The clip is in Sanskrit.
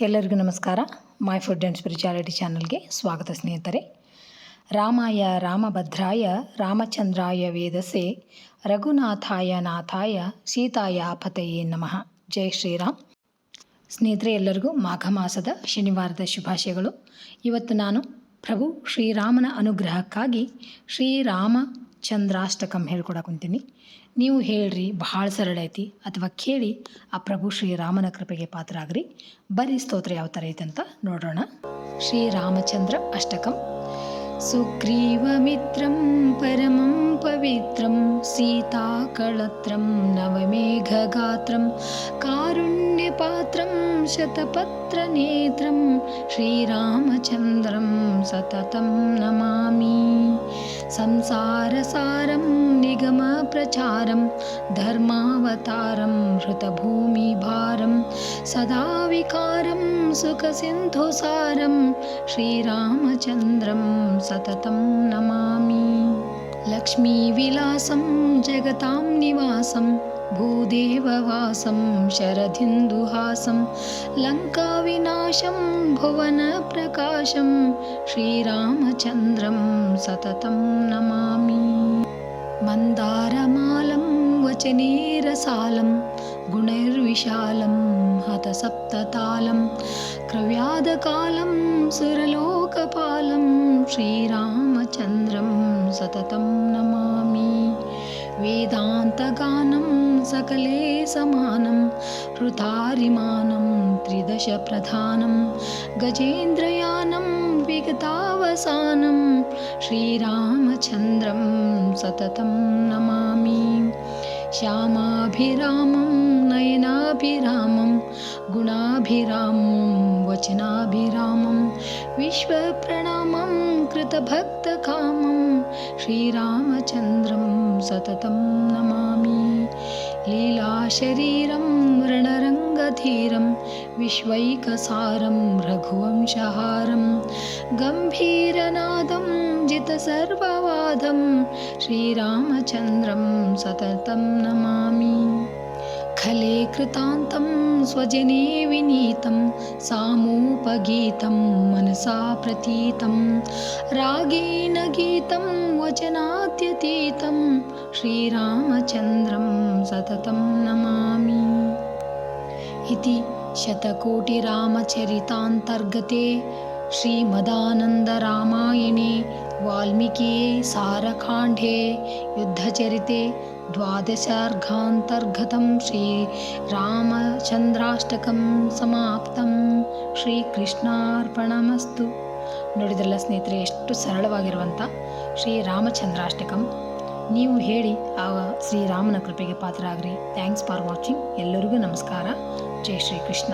ಎಲ್ಲರಿಗೂ ನಮಸ್ಕಾರ. ಮೈ ಫುಡ್ ಆ್ಯಂಡ್ ಸ್ಪಿರಿಚುಯಾಲಿಟಿ ಚಾನಲ್ಗೆ ಸ್ವಾಗತ ಸ್ನೇಹಿತರೆ. ರಾಮಾಯ ರಾಮಭದ್ರಾಯ ರಾಮಚಂದ್ರಾಯ ವೇದಸೆ ರಘುನಾಥಾಯ ನಾಥಾಯ ಸೀತಾಯ ಪತೆಯೇ ನಮಃ. ಜೈ ಶ್ರೀರಾಮ್. ಸ್ನೇಹಿತರೆ, ಎಲ್ಲರಿಗೂ ಮಾಘ ಮಾಸದ ಶನಿವಾರದ ಶುಭಾಶಯಗಳು. ಇವತ್ತು ನಾನು ಪ್ರಭು ಶ್ರೀರಾಮನ ಅನುಗ್ರಹಕ್ಕಾಗಿ ಶ್ರೀರಾಮ ಚಂದ್ರಾಷ್ಟಕಂ ಹೇಳ್ಕೊಡಕುಂತೀನಿ ನೀವು ಹೇಳ್ರಿ ಭಾಳ ಸರಳ ಐತಿ ಅಥವಾ ಕೇಳಿ ಆ ಪ್ರಭು ಶ್ರೀರಾಮನ ಕೃಪೆಗೆ ಪಾತ್ರ ಆಗ್ರಿ ಬರೀ ಸ್ತೋತ್ರ ಯಾವ ಥರ ಐತೆ ಅಂತ ನೋಡೋಣ ಶ್ರೀರಾಮಚಂದ್ರ ಅಷ್ಟಕಂ ಸುಗ್ರೀವಮಿತ್ರಂ ಪರಮಂ ಪವಿತ್ರಂ ಸೀತಾಕಳತ್ರಂ ನವಮೇಘಗಾತ್ರಂ ಕಾರುಣ್ಯಪಾತ್ರಂ ಶತಪತ್ರನೇತ್ರಂ ಶ್ರೀರಾಮಚಂದ್ರಂ ಸತತಂ ನಮಾಮಿ संसारसारं निगमप्रचारं धर्मावतारं हृतभूमिभारं सदा विकारं सुखसिन्धुसारं श्रीरामचन्द्रं सततं नमामि। लक्ष्मीविलासं जगतां निवासं भूदेववासं शरदिन्दुहासं लङ्काविनाशं भुवनप्रकाशं श्रीरामचन्द्रं सततं नमामि। मन्दारमालं वचनेरसालं गुणैर्विशालं हतसप्ततालं क्रव्यादकालं सुरलोकपालं श्रीरामचन्द्रं सततं नमामि। वेदान्तगानं सकले समानं हृतारिमानं त्रिदशप्रधानं गजेन्द्रयानं विगतावसानं श्रीरामचन्द्रं सततं नमामि। श्यामाभिरामं नयनाभिरामं गुणाभिरामं वचनाभिरामं विश्वप्रणामं कृतभक्तकामं श्रीरामचन्द्रं सततं नमामि। लीलाशरीरं रणरङ्गधीरं विश्वैकसारं रघुवंशहारं गम्भीरनादं जितसर्ववादं श्रीरामचन्द्रं सततं नमामि। खले कृतान्तं स्वजने विनीतं सामूपगीतं मनसा प्रतीतं रागेण गीतं वचनात्यतीतं श्रीरामचन्द्रं सततं नमामि। इति शतकोटिरामचरितान्तर्गते श्रीमदानन्दरामायणे वाल्मीकिये सारकाण्डे युद्धचरिते द्वादशार्घान्तर्गतं ಶ್ರೀರಾಮಚಂದ್ರಾಷ್ಟಕಂ ಸಮಾಪ್ತಂ ಶ್ರೀಕೃಷ್ಣಾರ್ಪಣಮಸ್ತು ನೋಡಿದ್ರಲ್ಲ ಸ್ನೇಹಿತರೆ ಎಷ್ಟು ಸರಳವಾಗಿರುವಂಥ ಶ್ರೀರಾಮಚಂದ್ರಾಷ್ಟಕಂ ನೀವು ಹೇಳಿ ಆ ಶ್ರೀರಾಮನ ಕೃಪೆಗೆ ಪಾತ್ರ ಆಗ್ರಿ ಥ್ಯಾಂಕ್ಸ್ ಫಾರ್ ವಾಚಿಂಗ್ ಎಲ್ಲರಿಗೂ ನಮಸ್ಕಾರ ಜೈ ಶ್ರೀಕೃಷ್ಣ